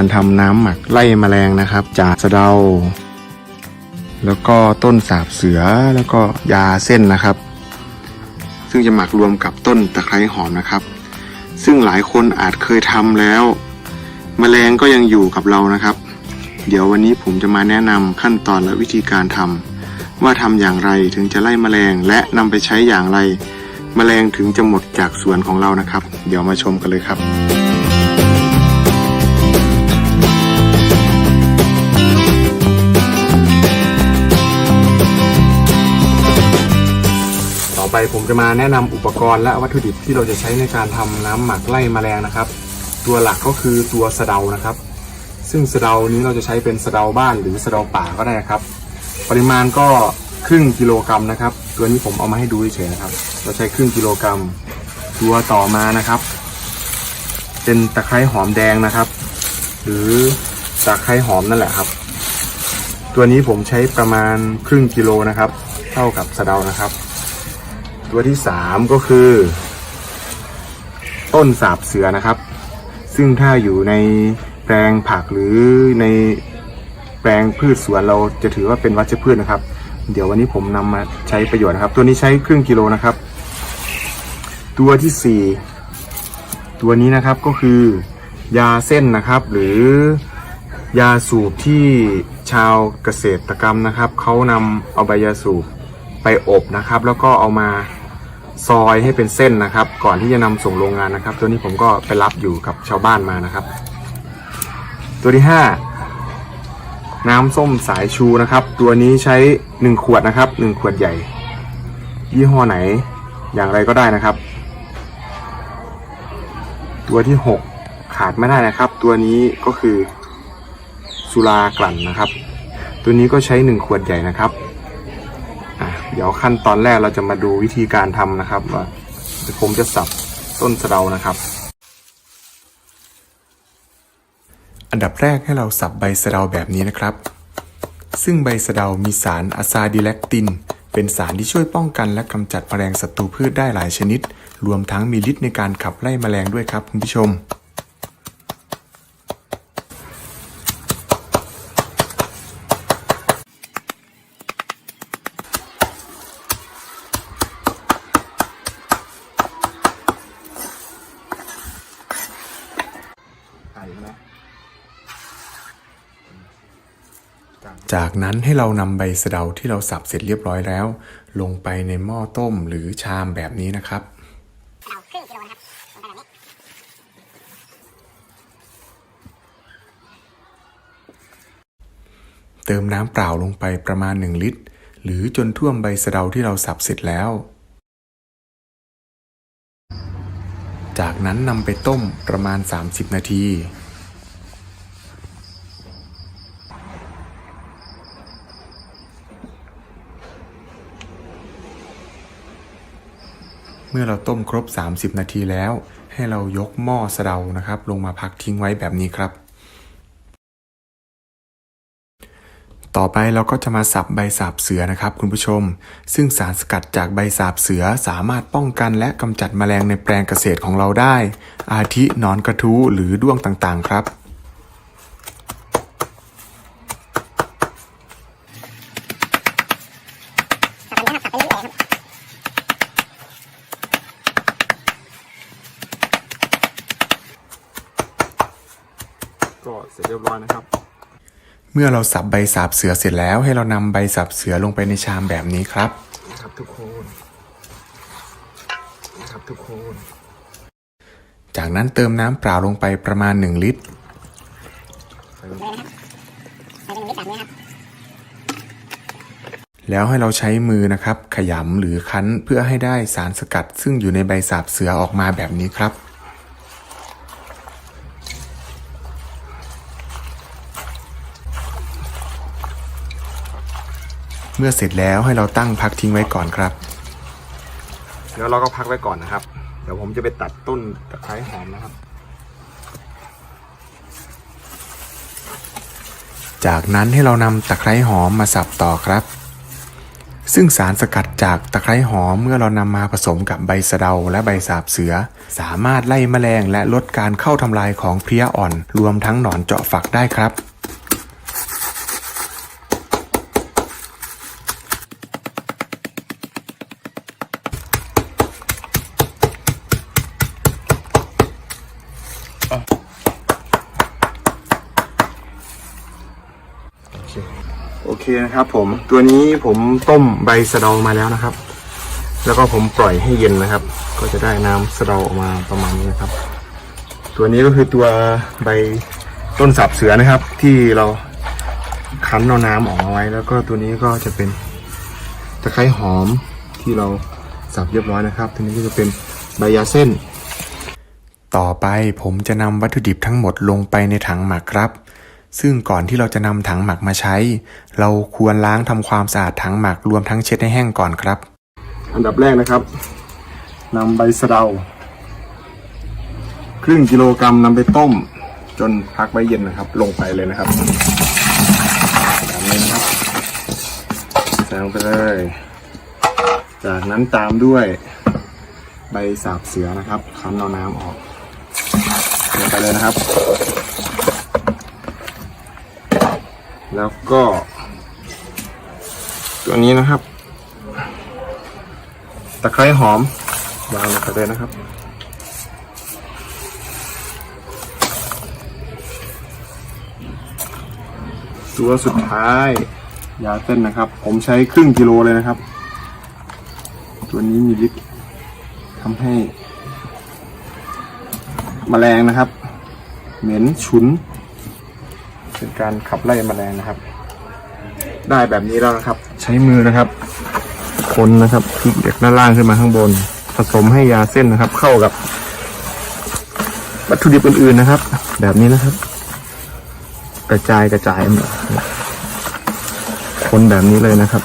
การทำน้ำหมักไล่แมลงนะครับ จากสะเดา แล้วก็ต้นสาบเสือแล้วก็ยาเส้นนะครับ ซึ่งจะหมักรวมกับต้นตะไคร้หอมนะครับ ซึ่งหลายคนอาจเคยทำแล้วแมลงก็ยังอยู่กับเรานะครับ เดี๋ยววันนี้ผมจะมาแนะนำขั้นตอนและวิธีการทำว่าทำอย่างไรถึงจะไล่แมลงและนำไปใช้อย่างไรแมลงถึงจะหมดจากสวนของเรานะครับ เดี๋ยวมาชมกันเลยครับ ผมจะมาแนะนำอุปกรณ์และวัตถุดิบที่เราจะใช้ในการทำน้ำหมักไล่แมลงนะครับ ตัวหลักก็คือตัวสะเดานะครับ ซึ่งสะเดานี้เราจะใช้เป็นสะเดาบ้านหรือสะเดาป่าก็ได้ครับ ปริมาณก็ครึ่งกิโลกรัมนะครับ ตัวนี้ผมเอามาให้ดูเฉยๆนะครับ เราใช้ครึ่งกิโลกรัม ตัวต่อมานะครับ เป็นตะไคร้หอมแดงนะครับ หรือตะไคร้หอมนั่นแหละครับ ตัวนี้ผมใช้ประมาณครึ่งกิโลนะครับ เท่ากับสะเดานะครับ ตัวที่สามก็คือ ต้นสาบเสือนะครับ ซึ่งถ้าอยู่ในแปลงผักหรือในแปลงพืชสวนเราจะถือว่าเป็นวัชพืชนะครับ เดี๋ยววันนี้ผมนำมาใช้ประโยชน์นะครับ ตัวนี้ใช้ครึ่งกิโลนะครับ ตัวที่สี่ตัวนี้นะครับก็คือยาเส้นนะครับ หรือยาสูบที่ชาวเกษตรกรรมนะครับเขานำเอาใบยาสูบไปอบนะครับ แล้วก็เอามา ซอยให้เป็นเส้นนะครับ ก่อนที่จะนำส่งโรงงานนะครับ ตัวนี้ผมก็ไปรับอยู่กับชาวบ้านมานะครับ ตัวที่ห้าน้ำส้มสายชูนะครับ ตัวนี้ใช้ 1 ขวดนะครับ 1 ขวดใหญ่ ยี่ห้อไหนอย่างไรก็ได้นะครับ ตัวที่ 6 ขาดไม่ได้นะครับ ตัวนี้ก็คือสุรากลั่นนะครับ ตัวนี้ก็ใช้ 1 ขวดใหญ่นะครับ ดี๋ยวขั้นตอนแรกเราจะมาดูวิธีการทำนะครับว่าผมจะสับต้นสะเดานะครับ อันดับแรกให้เราสับใบสะเดาแบบนี้นะครับ ซึ่งใบสะเดามีสารอะซาดิแลคติน เป็นสารที่ช่วยป้องกันและกำจัดแมลงศัตรูพืชได้หลายชนิด รวมทั้งมีฤทธิ์ในการขับไล่แมลงด้วยครับคุณผู้ชม จากนั้นให้เรานำใบสะเดาที่เราสับเสร็จเรียบร้อยแล้ว ลงไปในหม้อต้มหรือชามแบบนี้นะครับเติมน้ำเปล่าลงไปประมาณ 1 ลิตร หรือจนท่วมใบสะเดาที่เราสับเสร็จแล้ว จากนั้นนำไปต้มประมาณ 30 นาที เมื่อเราต้มครบ 30 นาทีแล้ว ให้เรายกหม้อสะเดานะครับ ลงมาพักทิ้งไว้แบบนี้ครับ ต่อไปเราก็จะมาสับใบสาบเสือนะครับ คุณผู้ชม ซึ่งสารสกัดจากใบสาบเสือสามารถป้องกันและกำจัดแมลงในแปลงเกษตรของเราได้ อาทิหนอนกระทู้หรือด้วงต่างๆ ครับแบบนี้นะครับสับไปเรื่อยๆครับ ก็เสร็จเรียบร้อยนะครับ เมื่อเราสับใบสาบเสือเสร็จแล้ว ให้เรานำใบสาบเสือลงไปในชามแบบนี้ครับนะครับทุกคนนะครับทุกคน จากนั้นเติมน้ำเปล่าลงไปประมาณ 1 ลิตรเลยนะครับใส่เป็นลิตรแบบนี้ครับแล้วให้เราใช้มือนะครับ ขยำหรือคั้นเพื่อให้ได้สารสกัด ซึ่งอยู่ในใบสาบเสือออกมาแบบนี้ครับ เมื่อเสร็จแล้วให้เราตั้งพักทิ้งไว้ก่อนครับ แล้วเราก็พักไว้ก่อนนะครับ เดี๋ยวผมจะไปตัดต้นตะไคร้หอมนะครับ จากนั้นให้เรานำตะไคร้หอมมาสับต่อครับ ซึ่งสารสกัดจากตะไคร้หอมเมื่อเรานำมาผสมกับใบสะเดาและใบสาบเสือ สามารถไล่แมลงและลดการเข้าทำลายของเพลี้ยอ่อน รวมทั้งหนอนเจาะฝักได้ครับ โอเคนะครับผมตัวนี้ผมต้มใบสะเดามาแล้วนะครับ แล้วก็ผมปล่อยให้เย็นนะครับ ก็จะได้น้ำสะเดาออกมาประมาณนี้นะครับ ตัวนี้ก็คือตัวใบต้นสับเสือนะครับ ที่เราคั้นเอาน้ำออกมาไว้ แล้วก็ตัวนี้ก็จะเป็นตะไคร้หอมที่เราสับเรียบร้อยนะครับตัวนี้ก็จะเป็นใบยาเส้น ต่อไปผมจะนำวัตถุดิบทั้งหมดลงไปในถังหมักครับ ซึ่งก่อนที่เราจะนำถังหมักมาใช้ เราควรล้างทำความสะอาดถังหมักรวมทั้งเช็ดให้แห้งก่อนครับ อันดับแรกนะครับนำใบสะเดา ครึ่งกิโลกรัมนำไปต้ม จนพักไว้เย็นนะครับ ลงไปเลยนะครับแบบนี้นะครับใส่ลงไปเลย จากนั้นตามด้วยใบสาบเสือนะครับคั้นเอาน้ำออกลงไปเลยนะครับ แล้วก็ ตัวนี้นะครับ ตะไคร้หอมวางลงไปเลยนะครับ ตัวสุดท้ายยาเต้นนะครับ ผมใช้ครึ่งกิโลเลยนะครับ ตัวนี้มีฤทธิ์ทำให้แมลงนะครับ เหม็นฉุน เป็นการขับไล่แมลงนะครับ ได้แบบนี้แล้วนะครับ ใช้มือนะครับ คนนะครับพลิกจากด้านล่างขึ้นมาข้างบน ผสมให้ยาเส้นนะครับ เข้ากับ วัตถุดิบอื่นๆนะครับ แบบนี้นะครับ กระจายกระจายคนแบบนี้เลยนะครับ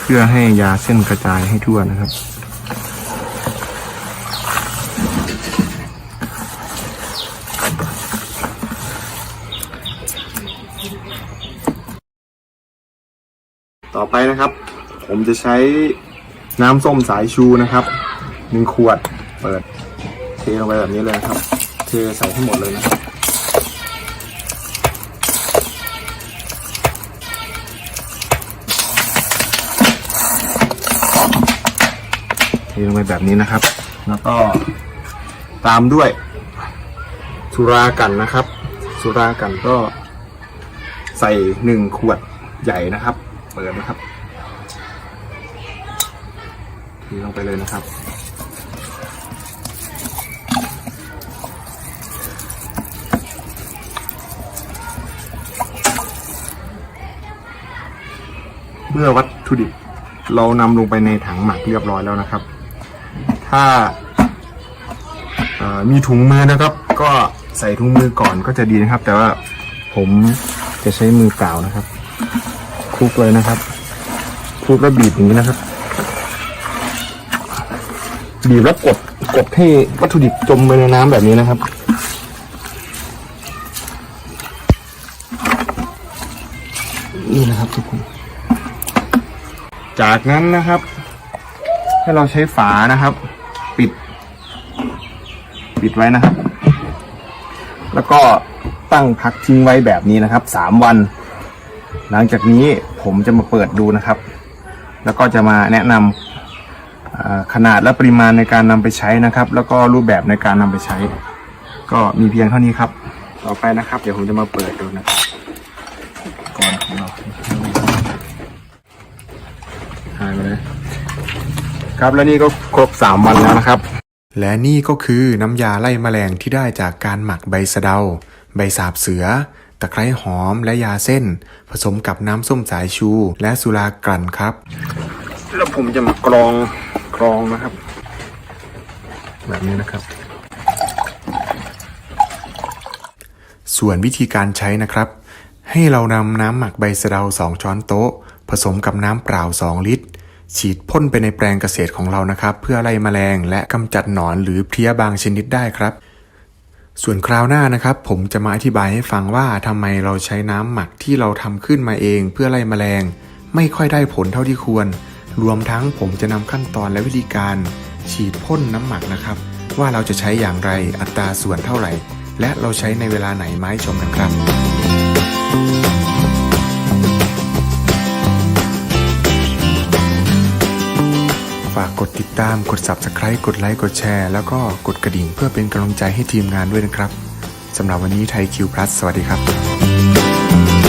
เพื่อให้ยาเส้นกระจายให้ทั่วนะครับ ต่อไปนะครับ ผมจะใช้น้ำส้มสายชูนะครับหนึ่งขวดเปิดเทลงไปแบบนี้เลยครับ เทใส่ให้หมดเลยนะครับเทลงไปแบบนี้นะครับ แล้วก็ตามด้วย สุรากันนะครับ สุรากันก็ใส่หนึ่งขวดใหญ่นะครับ เปิดนะครับเทลงไปเลยนะครับเมื่อวัตถุดิบเรานำลงไปในถังหมักเรียบร้อยแล้วนะครับ ถ้ามีถุงมือนะครับ ก็ใส่ถุงมือก่อนก็จะดีนะครับ แต่ว่าผมจะใช้มือเปล่านะครับุกเลยนะครับคลุกแล้วบีบอย่างนี้นะครับ บีบแล้วกดกดให้วัตถุดิบจมไปในน้ำแบบนี้นะครับ นี่นะครับทุกคนจากนั้นนะครับ ให้เราใช้ฝานะครับ ปิด ปิดไว้นะครับ แล้วก็ตั้งพักทิ้งไว้แบบนี้นะครับสามวัน หลังจากนี้ ผมจะมาเปิดดูนะครับ แล้วก็จะมาแนะนำขนาดและปริมาณในการนำไปใช้นะครับ แล้วก็รูปแบบในการนำไปใช้ ก็มีเพียงเท่านี้ครับ ต่อไปนะครับ เดี๋ยวผมจะมาเปิดดูนะครับก่อนของเราหายไปเลยครับแล้วนี่ก็ครบสามวันแล้วนะครับ และนี่ก็คือน้ำยาไล่แมลงที่ได้จากการหมักใบสะเดา ใบสาบเสือ ตะไคร้หอมและยาเส้น ผสมกับน้ำส้มสายชู และสุรากลั่นครับ แล้วผมจะมากรองกรองนะครับ แบบนี้นะครับ ส่วนวิธีการใช้นะครับ ให้เรานำน้ำหมักใบสะเดา2ช้อนโต๊ะ ผสมกับน้ำเปล่า 2 ลิตรฉีดพ่นไปในแปลงเกษตรของเรานะครับ เพื่อไล่แมลงและกำจัดหนอนหรือเพลี้ยบางชนิดได้ครับ ส่วนคราวหน้านะครับ ผมจะมาอธิบายให้ฟังว่าทำไมเราใช้น้ำหมักที่เราทำขึ้นมาเองเพื่อไล่แมลง ไม่ค่อยได้ผลเท่าที่ควร รวมทั้งผมจะนำขั้นตอนและวิธีการ ฉีดพ่นน้ำหมักนะครับ ว่าเราจะใช้อย่างไรอัตราส่วนเท่าไหร่ และเราใช้ในเวลาไหนมาให้ชมกันครับ ฝากกดติดตาม กด Subscribe กดไลค์ กดแชร์ แล้วก็กดกระดิ่งเพื่อเป็นกำลังใจให้ทีมงานด้วยนะครับ สำหรับวันนี้ไทยคิวพลัสสวัสดีครับ